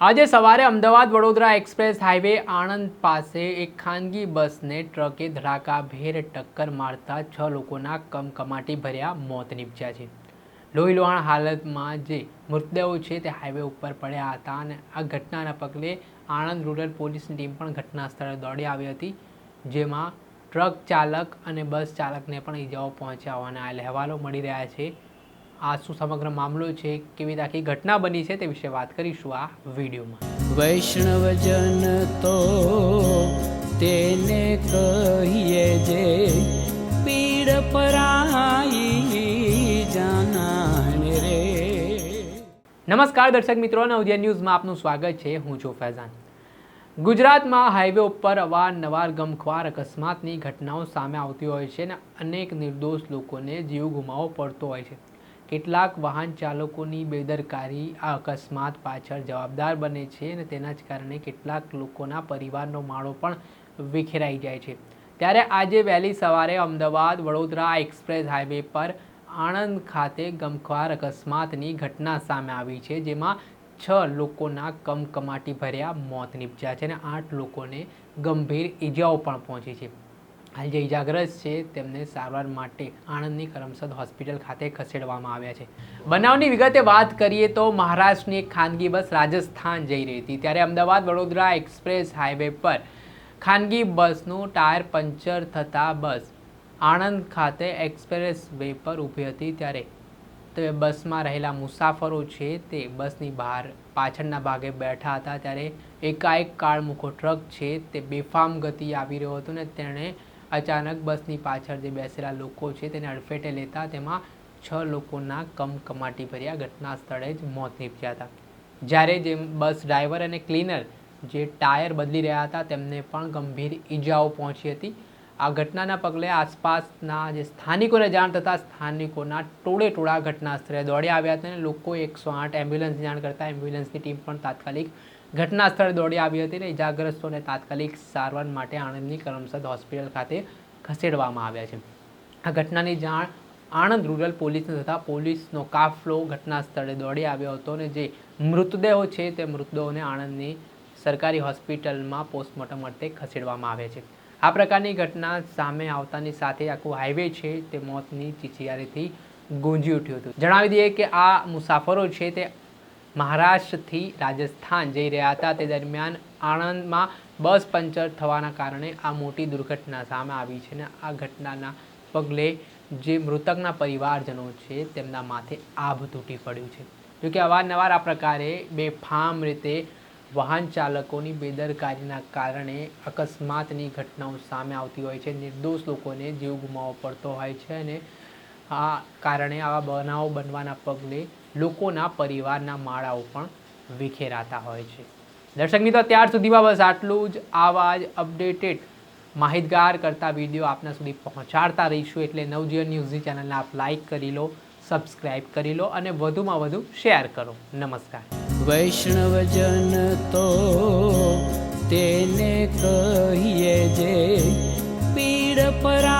આજે સવારે Ahmedabad Vadodara express highway Anand પાસે એક ખાનગી બસને ટ્રકે ધડાકાભેર ટક્કર મારતા છ લોકોના કમકમાટી ભર્યા મોત નીપજ્યા છે. લોહી લોહાણ હાલતમાં જે મૃતદેહો છે તે હાઈવે ઉપર પડ્યા હતા અને આ ઘટનાના પગલે આણંદ રૂરલ પોલીસની ટીમ પણ ઘટના સ્થળે દોડી આવી હતી, જેમાં ટ્રક ચાલક અને બસ ચાલકને પણ ઈજાઓ પહોંચ્યા હોવાના અહેવાલો મળી રહ્યા છે. આ શું સમગ્ર મામલો છે કેવી આખી ઘટના બની છે તે વિશે વાત કરીશું આ વિડીયોમાં. વૈષ્ણવજન તો તેને કહીએ જે પીડ પરાઈ જાનાને રે. નમસ્કાર દર્શક મિત્રો નવજે ન્યૂઝમાં આપનું સ્વાગત છે. હું છું ફૈઝાન. ગુજરાતમાં હાઈવે ઉપર અવારનવાર ગમખ્વાર અકસ્માતની ઘટનાઓ સામે આવતી હોય છે અને અનેક નિર્દોષ લોકોને જીવ ગુમાવવો પડતો હોય છે. કેટલાક વાહન ચાલકોની બેદરકારી આ અકસ્માત પાછળ જવાબદાર બને છે અને તેના જ કારણે કેટલાક લોકોના પરિવારનો માળો પણ વિખેરાઈ જાય છે. ત્યારે આજે વહેલી સવારે અમદાવાદ વડોદરા એક્સપ્રેસ હાઈવે પર આણંદ ખાતે ગમખ્વાર અકસ્માતની ઘટના સામે આવી છે, જેમાં છ લોકોના કમકમાટી ભર્યા, મોત નીપજ્યા છે અને આઠ લોકોને ગંભીર ઈજાઓ પણ પહોંચી છે. હાલ જે ઇજાગ્રસ્ત છે તેમને સારવાર માટે આણંદની કરમસદ હોસ્પિટલ ખાતે ખસેડવામાં આવ્યા છે. બનાવની વિગતે વાત કરીએ તો મહારાષ્ટ્રની એક ખાનગી બસ રાજસ્થાન જઈ રહી હતી. ત્યારે અમદાવાદ વડોદરા એક્સપ્રેસ હાઈવે પર ખાનગી બસનું ટાયર પંચર થતાં બસ આણંદ ખાતે એક્સપ્રેસ વે પર ઊભી હતી. ત્યારે તે બસમાં રહેલા મુસાફરો છે તે બસની બહાર પાછળના ભાગે બેઠા હતા. ત્યારે એકાએક કાળમુખો ટ્રક છે તે બેફામ ગતિ આવી રહ્યો હતો ને તેણે અચાનક બસની પાછળ જે બેસેલા લોકો છે તેને અડફેટે લેતા તેમાં છ લોકોના કમકમાટી ભર્યા ઘટના સ્થળે જ મોત નીપજ્યા હતા. જ્યારે જે બસ ડ્રાઈવર અને ક્લીનર જે ટાયર બદલી રહ્યા હતા તેમને પણ ગંભીર ઈજાઓ પહોંચી હતી. આ ઘટનાના પગલે આસપાસના જે સ્થાનિકોને જાણ થતાં સ્થાનિકોના ટોળે ટોળા ઘટના સ્થળે દોડી આવ્યા હતા અને લોકો એકસો આઠ એમ્બ્યુલન્સની જાણ કરતાં એમ્બ્યુલન્સની ટીમ પણ તાત્કાલિક ઘટના સ્થળે દોડી આવી હતી અને ઇજાગ્રસ્તોને તાત્કાલિક સારવાર માટે આણંદની કરમસદ હોસ્પિટલ ખાતે ખસેડવામાં આવ્યા છે. આ ઘટનાની જાણ આણંદ રૂરલ પોલીસને થતાં પોલીસનો કાફલો ઘટના સ્થળે દોડી આવ્યો હતો અને જે મૃતદેહો છે તે મૃતદેહોને આણંદની સરકારી હોસ્પિટલમાં પોસ્ટમોર્ટમ માટે ખસેડવામાં આવે છે. આ પ્રકારની ઘટના સામે આવતાની સાથે આખું હાઈવે છે તે મોતની ચીચિયારીથી ગુંજી ઉઠ્યું હતું. જણાવી દઈએ કે આ મુસાફરો છે તે મહારાષ્ટ્રથી રાજસ્થાન જઈ રહ્યા હતા. તે દરમિયાન આણંદમાં બસ પંચર થવાના કારણે આ મોટી દુર્ઘટના સામે આવી છે અને આ ઘટનાના પગલે જે મૃતકના પરિવારજનો છે તેમના માથે આભ તૂટી પડ્યું છે. જોકે અવારનવાર આ પ્રકારે બેફામ રીતે વાહન ચાલકોની બેદરકારીના કારણે અકસ્માતની ઘટનાઓ સામે આવતી હોય છે. નિર્દોષ લોકોને જીવ ગુમાવવો પડતો હોય છે અને આ કારણે આવા બનાવો બનવાના પગલે લોકોના પરિવારના માળાઓ પણ વિખેરાતા હોય છે. દર્શક મિત્રો, ત્યાર સુધીમાં બસ આટલું જ. આવા જ અપડેટેડ માહિતગાર કરતા વીડિયો આપના સુધી પહોંચાડતા રહીશું એટલે નવજીવન ન્યૂઝની ચેનલને આપ લાઇક કરી લો, સબસ્ક્રાઇબ કરી લો અને વધુમાં વધુ શેર કરો. નમસ્કાર. વૈષ્ણવજન તો તેને કહીએ જે પીડ પરાઈ